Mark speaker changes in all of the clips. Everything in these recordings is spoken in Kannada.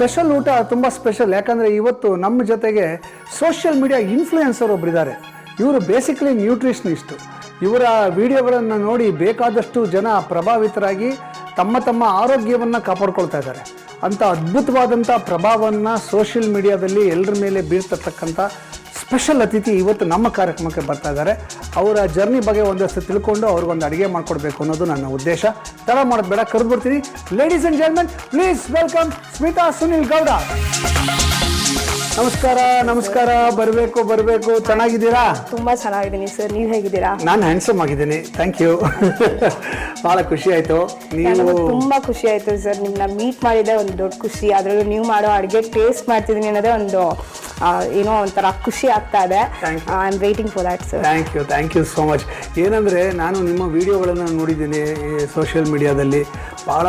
Speaker 1: ಸ್ಪೆಷಲ್ ಊಟ ತುಂಬ ಸ್ಪೆಷಲ್. ಯಾಕಂದರೆ ಇವತ್ತು ನಮ್ಮ ಜೊತೆಗೆ ಸೋಷಿಯಲ್ ಮೀಡಿಯಾ ಇನ್ಫ್ಲೂಯೆನ್ಸರ್ ಒಬ್ಬರಿದ್ದಾರೆ ಇವರು ಬೇಸಿಕಲಿ ನ್ಯೂಟ್ರಿಷನಿಸ್ಟು ಇವರ ವಿಡಿಯೋಗಳನ್ನು ನೋಡಿ ಬೇಕಾದಷ್ಟು ಜನ ಪ್ರಭಾವಿತರಾಗಿ ತಮ್ಮ ತಮ್ಮ ಆರೋಗ್ಯವನ್ನು ಕಾಪಾಡ್ಕೊಳ್ತಾ ಇದ್ದಾರೆ. ಅಂಥ ಅದ್ಭುತವಾದಂಥ ಪ್ರಭಾವವನ್ನು ಸೋಷಿಯಲ್ ಮೀಡಿಯಾದಲ್ಲಿ ಎಲ್ಲರ ಮೇಲೆ ಬೀರ್ತಕ್ಕಂಥ ಸ್ಪೆಷಲ್ ಅತಿಥಿ ಇವತ್ತು ನಮ್ಮ ಕಾರ್ಯಕ್ರಮಕ್ಕೆ ಬರ್ತಾ ಇದ್ದಾರೆ. ಅವರ ಜರ್ನಿ ಬಗ್ಗೆ ಒಂದಷ್ಟು ತಿಳ್ಕೊಂಡು ಅವ್ರಿಗೊಂದು ಅಡುಗೆ ಮಾಡಿಕೊಡ್ಬೇಕು ಅನ್ನೋದು ನನ್ನ ಉದ್ದೇಶ. ತಡ ಮಾಡೋದು ಬೇಡ ಕರೆದ್ಬಿಡ್ತೀನಿ ladies and gentlemen please welcome Smita Sunil Gowda ನಮಸ್ಕಾರ ನಮಸ್ಕಾರ. ಬರಬೇಕು ಬರಬೇಕು. ಚೆನ್ನಾಗಿದ್ದೀರಾ?
Speaker 2: ತುಂಬಾ ಚೆನ್ನಾಗಿದ್ದೀನಿ ಸರ್. ನೀವು ಹೇಗಿದ್ದೀರಾ?
Speaker 1: ನಾನು ಹ್ಯಾಂಡ್ಸಮ್ ಆಗಿದ್ದೀನಿ. ಥ್ಯಾಂಕ್ ಯು ಭಾಳ ಖುಷಿ ಆಯಿತು. ನೀವು
Speaker 2: ತುಂಬಾ ಖುಷಿ ಆಯ್ತು ಸರ್. ನಿಮ್ಮನ್ನ ಮೀಟ್ ಮಾಡಿದೆ ಒಂದು ದೊಡ್ಡ ಖುಷಿ. ಅದರಲ್ಲೂ ನೀವು ಮಾಡೋ ಅಡುಗೆ ಟೇಸ್ಟ್ ಮಾಡ್ತಿದ್ದೀನಿ ಅನ್ನೋದೇ ಒಂದು ಏನೋ ಒಂಥರ ಖುಷಿ ಆಗ್ತಾ ಇದೆ. I am waiting for that sir
Speaker 1: thank you thank you so much ಏನಂದರೆ ನಾನು ನಿಮ್ಮ ವೀಡಿಯೋಗಳನ್ನು ನೋಡಿದ್ದೀನಿ ಸೋಷಿಯಲ್ ಮೀಡಿಯಾದಲ್ಲಿ ಭಾಳ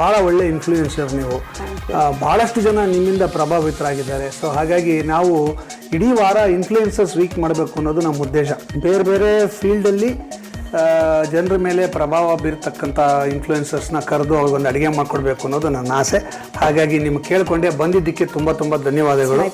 Speaker 1: ಭಾಳ ಒಳ್ಳೆ ಇನ್ಫ್ಲೂಯೆನ್ಸರ್ ನೀವು. ಭಾಳಷ್ಟು ಜನ ನಿಮ್ಮಿಂದ ಪ್ರಭಾವಿತರಾಗಿದ್ದಾರೆ. ಸೊ ಹಾಗಾಗಿ ನಾವು ಇಡೀ ವಾರ ಇನ್ಫ್ಲೂಯೆನ್ಸರ್ಸ್ ವೀಕ್ ಮಾಡಬೇಕು ಅನ್ನೋದು ನಮ್ಮ ಉದ್ದೇಶ. ಬೇರೆ ಬೇರೆ ಫೀಲ್ಡಲ್ಲಿ ಜನರ ಮೇಲೆ ಪ್ರಭಾವ ಬೀರ್ತಕ್ಕಂಥ ಇನ್ಫ್ಲೂಯೆನ್ಸರ್ಸ್ನ ಕರೆದು ಅವ್ರಿಗೊಂದು ಅಡುಗೆ ಮಾಡಿಕೊಡ್ಬೇಕು ಅನ್ನೋದು ನನ್ನ ಆಸೆ. ಹಾಗಾಗಿ ನಿಮ್ಗೆ ಕೇಳ್ಕೊಂಡೆ ಬಂದಿದ್ದಕ್ಕೆ ತುಂಬ ತುಂಬ ಧನ್ಯವಾದಗಳು.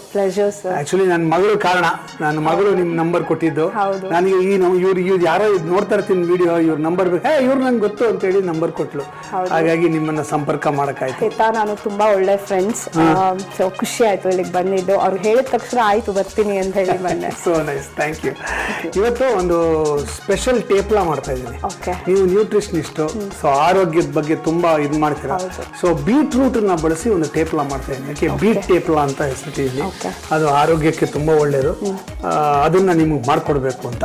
Speaker 1: ಆ್ಯಕ್ಚುಲಿ ನನ್ನ ಮಗಳು ಕಾರಣ. ನನ್ನ ಮಗಳು ನಿಮ್ಮ ನಂಬರ್ ಕೊಟ್ಟಿದ್ದು. ನನಗೆ ಈ ಇವ್ರು ಇವ್ರು ಯಾರೋ ಇದ್ ನೋಡ್ತಾ ಇರ್ತೀನಿ ವಿಡಿಯೋ ಇವ್ರ ನಂಬರ್ ಬೇಕು. ಹೇ ಇವ್ರು ನಂಗೆ ಗೊತ್ತು ಅಂತೇಳಿ ನಂಬರ್ ಕೊಟ್ಲು. ಹಾಗಾಗಿ ನಿಮ್ಮನ್ನ ಸಂಪರ್ಕ ಮಾಡೋಕ್ಕಾಯ್ತು.
Speaker 2: ನಾನು ತುಂಬಾ ಒಳ್ಳೆ ಫ್ರೆಂಡ್ಸ್ ಸೊ ಖುಷಿ ಆಯ್ತು ಇಲ್ಲಿಗೆ ಬಂದಿದ್ದು. ಅವ್ರು ಹೇಳಿದ ತಕ್ಷಣ ಆಯ್ತು ಬರ್ತೀನಿ ಅಂತ ಹೇಳಿ ಬಂದೆ.
Speaker 1: ಸೊ ನೈಸ್ ಥ್ಯಾಂಕ್ ಯು ಇವತ್ತು ಒಂದು ಸ್ಪೆಷಲ್ ಟೇಪ್ಲಾ ಮಾಡ್ತಾ ಇದ್ದೀನಿ.
Speaker 2: ಓಕೆ
Speaker 1: ನೀವು ನ್ಯೂಟ್ರಿಷನಿಸ್ಟ್ ಸೊ ಆರೋಗ್ಯದ ಬಗ್ಗೆ ತುಂಬಾ ಇದು ಮಾಡ್ತೀರಾ? ಸೊ ಬೀಟ್ನ ಬಳಸಿ ಒಂದು ಟೇಪ್ಲ ಮಾಡ್ತಾ ಇದ್ದೀನಿ. ಯಾಕೆ ಬೀಟ್ ಟೇಪ್ಲ ಅಂತ ಹೆಸರಿಟ್ಟಿದ್ದೀನಿ. ಅದು ಆರೋಗ್ಯಕ್ಕೆ ತುಂಬಾ ಒಳ್ಳೆಯದು ಆ, ಅದನ್ನ ನಿಮಗೆ ಮಾಡ್ಕೊಡ್ಬೇಕು ಅಂತ.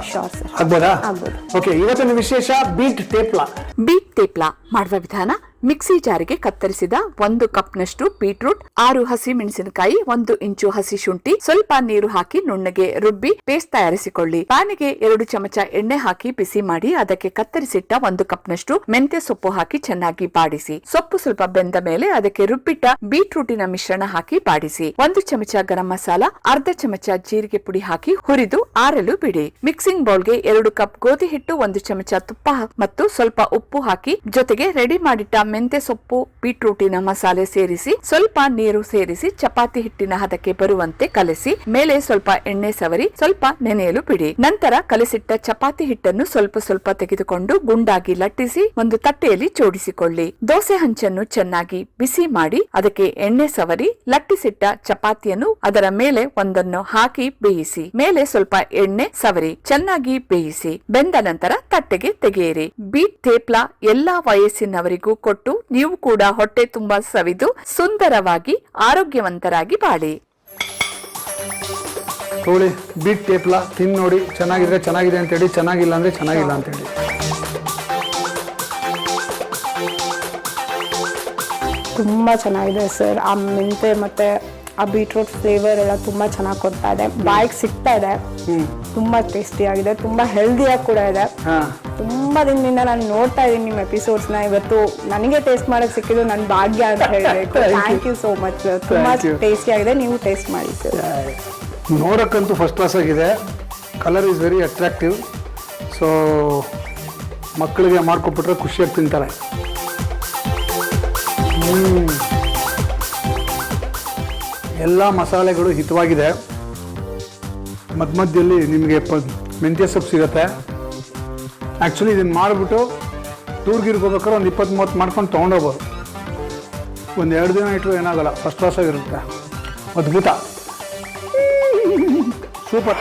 Speaker 1: ಆಗ್ಬೋದು. ಓಕೆ ಇವತ್ತಿನ ವಿಶೇಷ ಬೀಟ್ ಟೇಪ್ಲ
Speaker 3: ಬೀಟ್ ಟೇಪ್ಲ ಮಾಡುವ ವಿಧಾನ ಮಿಕ್ಸಿ ಜಾರಿಗೆ ಕತ್ತರಿಸಿದ ಒಂದು ಕಪ್ನಷ್ಟು ಬೀಟ್ರೂಟ್, ಆರು ಹಸಿ ಮೆಣಸಿನಕಾಯಿ, ಒಂದು ಇಂಚು ಹಸಿ ಶುಂಠಿ, ಸ್ವಲ್ಪ ನೀರು ಹಾಕಿ ನುಣ್ಣಗೆ ರುಬ್ಬಿ ಪೇಸ್ಟ್ ತಯಾರಿಸಿಕೊಳ್ಳಿ. ಪ್ಯಾನಿಗೆ ಎರಡು ಚಮಚ ಎಣ್ಣೆ ಹಾಕಿ ಬಿಸಿ ಮಾಡಿ ಅದಕ್ಕೆ ಕತ್ತರಿಸಿಟ್ಟ ಒಂದು ಕಪ್ನಷ್ಟು ಮೆಂತ್ಯ ಸೊಪ್ಪು ಹಾಕಿ ಚೆನ್ನಾಗಿ ಬಾಡಿಸಿ. ಸೊಪ್ಪು ಸ್ವಲ್ಪ ಬೆಂದ ಮೇಲೆ ಅದಕ್ಕೆ ರುಬ್ಬಿಟ್ಟ ಬೀಟ್ರೂಟಿನ ಮಿಶ್ರಣ ಹಾಕಿ ಬಾಡಿಸಿ. ಒಂದು ಚಮಚ ಗರಂ ಮಸಾಲ, ಅರ್ಧ ಚಮಚ ಜೀರಿಗೆ ಪುಡಿ ಹಾಕಿ ಹುರಿದು ಆರಲು ಬಿಡಿ. ಮಿಕ್ಸಿಂಗ್ ಬೌಲ್ಗೆ ಎರಡು ಕಪ್ ಗೋಧಿ ಹಿಟ್ಟು, ಒಂದು ಚಮಚ ತುಪ್ಪ ಮತ್ತು ಸ್ವಲ್ಪ ಉಪ್ಪು ಹಾಕಿ ಜೊತೆಗೆ ರೆಡಿ ಮಾಡಿಟ್ಟ ಮೆಂತೆ ಸೊಪ್ಪು, ಬೀಟ್ರೂಟಿನ ಮಸಾಲೆ ಸೇರಿಸಿ, ಸ್ವಲ್ಪ ನೀರು ಸೇರಿಸಿ, ಚಪಾತಿ ಹಿಟ್ಟಿನ ಹದಕ್ಕೆ ಬರುವಂತೆ ಕಲಸಿ, ಮೇಲೆ ಸ್ವಲ್ಪ ಎಣ್ಣೆ ಸವರಿ, ಸ್ವಲ್ಪ ನೆನೆಯಲು ಬಿಡಿ. ನಂತರ ಕಲಸಿಟ್ಟ ಚಪಾತಿ ಹಿಟ್ಟನ್ನು ಸ್ವಲ್ಪ ಸ್ವಲ್ಪ ತೆಗೆದುಕೊಂಡು ಗುಂಡಾಗಿ ಲಟ್ಟಿಸಿ, ಒಂದು ತಟ್ಟೆಯಲ್ಲಿ ಜೋಡಿಸಿಕೊಳ್ಳಿ. ದೋಸೆ ಹಂಚನ್ನು ಚೆನ್ನಾಗಿ ಬಿಸಿ ಮಾಡಿ, ಅದಕ್ಕೆ ಎಣ್ಣೆ ಸವರಿ, ಲಟ್ಟಿಸಿಟ್ಟ ಚಪಾತಿಯನ್ನು ಅದರ ಮೇಲೆ ಒಂದನ್ನು ಹಾಕಿ ಬೇಯಿಸಿ, ಮೇಲೆ ಸ್ವಲ್ಪ ಎಣ್ಣೆ ಸವರಿ, ಚೆನ್ನಾಗಿ ಬೇಯಿಸಿ, ಬೆಂದ ನಂತರ ತಟ್ಟೆಗೆ ತೆಗೆಯಿರಿ. ಬೀಟ್ ತೇಪ್ಲಾ ಎಲ್ಲಾ ವಯಸ್ಸಿನವರಿಗೂ ಕೊಟ್ಟು ನೀವು ಕೂಡ ಹೊಟ್ಟೆ ತುಂಬಾ ಸವಿದು ಸುಂದರವಾಗಿ ಆರೋಗ್ಯವಂತರಾಗಿ ಬಾಳಿ.
Speaker 1: ತೋಳಿ ಬೀಟ್ ಟೇಪ್ಲ ತಿಂದು ನೋಡಿ. ಚೆನ್ನಾಗಿದ್ರೆ ಚೆನ್ನಾಗಿದೆ ಅಂತ ಹೇಳಿ ಚೆನ್ನಾಗಿಲ್ಲ ಅಂದ್ರೆ ಚೆನ್ನಾಗಿಲ್ಲ ಅಂತೇಳಿ
Speaker 2: ತುಂಬಾ ಚೆನ್ನಾಗಿದೆ ಸರ್. ಆ ಮೆಂತೆ ಮತ್ತೆ ಆ ಬೀಟ್ರೂಟ್ ಫ್ಲೇವರ್ ಎಲ್ಲ ತುಂಬಾ ಚೆನ್ನಾಗಿ ಕೊಡ್ತಾ ಇದೆ. ಬಾಯಿಗೆ ಸಿಗ್ತಾ ಇದೆ. ತುಂಬಾ ಟೇಸ್ಟಿ ಆಗಿದೆ. ತುಂಬಾ ಹೆಲ್ದಿಯಾಗಿ ಕೂಡ ಇದೆ. ತುಂಬಾ ದಿನದಿಂದ ನಾನು ನೋಡ್ತಾ ಇದ್ದೀನಿ ನಿಮ್ಮ ನ. ಇವತ್ತು ನನಗೆ ಟೇಸ್ಟ್ ಮಾಡಕ್ ಸಿಕ್ಕಿದ್ದು ನನ್ನ ಭಾಗ್ಯ ಅಂತ ಹೇಳಬೇಕು. ಥ್ಯಾಂಕ್ ಯು ಸೋ ಮಚ್ ತುಂಬಾ ಟೇಸ್ಟಿ ಆಗಿದೆ. ನೀವು ಟೇಸ್ಟ್ ಮಾಡಿ
Speaker 1: ನೋಡಕ್ಕಂತೂ ಫಸ್ಟ್ ಕ್ಲಾಸ್ ಆಗಿದೆ. Colour is very attractive so ಮಕ್ಕಳಿಗೆ ಮಾಡ್ಕೊಟ್ಬಿಟ್ರೆ ಖುಷಿಯಾಗಿ ತಿಂತಾರೆ. ಹ್ಮ್. ಎಲ್ಲ ಮಸಾಲೆಗಳು ಹಿತವಾಗಿದೆ. ಮಧ್ಯ ಮಧ್ಯದಲ್ಲಿ ನಿಮಗೆ ಪ ಮೆಂತ್ಯ ಸೊಪ್ಪು ಸಿಗುತ್ತೆ. ಆ್ಯಕ್ಚುಲಿ ಇದನ್ನು ಮಾಡಿಬಿಟ್ಟು ಟೂರ್ಗಿರ್ಗೆ ಹೋಗ್ಬೇಕಾದ್ರೆ ಒಂದು ಇಪ್ಪತ್ತು ಮೂವತ್ತು ಮಾಡ್ಕೊಂಡು ತೊಗೊಂಡೋಗ್ಬೋದು ಒಂದು ಎರಡು ದಿನ ಇಟ್ಟರು ಏನಾಗಲ್ಲ ಫಸ್ಟ್ ಕ್ಲಾಸಾಗಿರುತ್ತೆ ಅದ್ಭುತ. ಸೂಪರ್.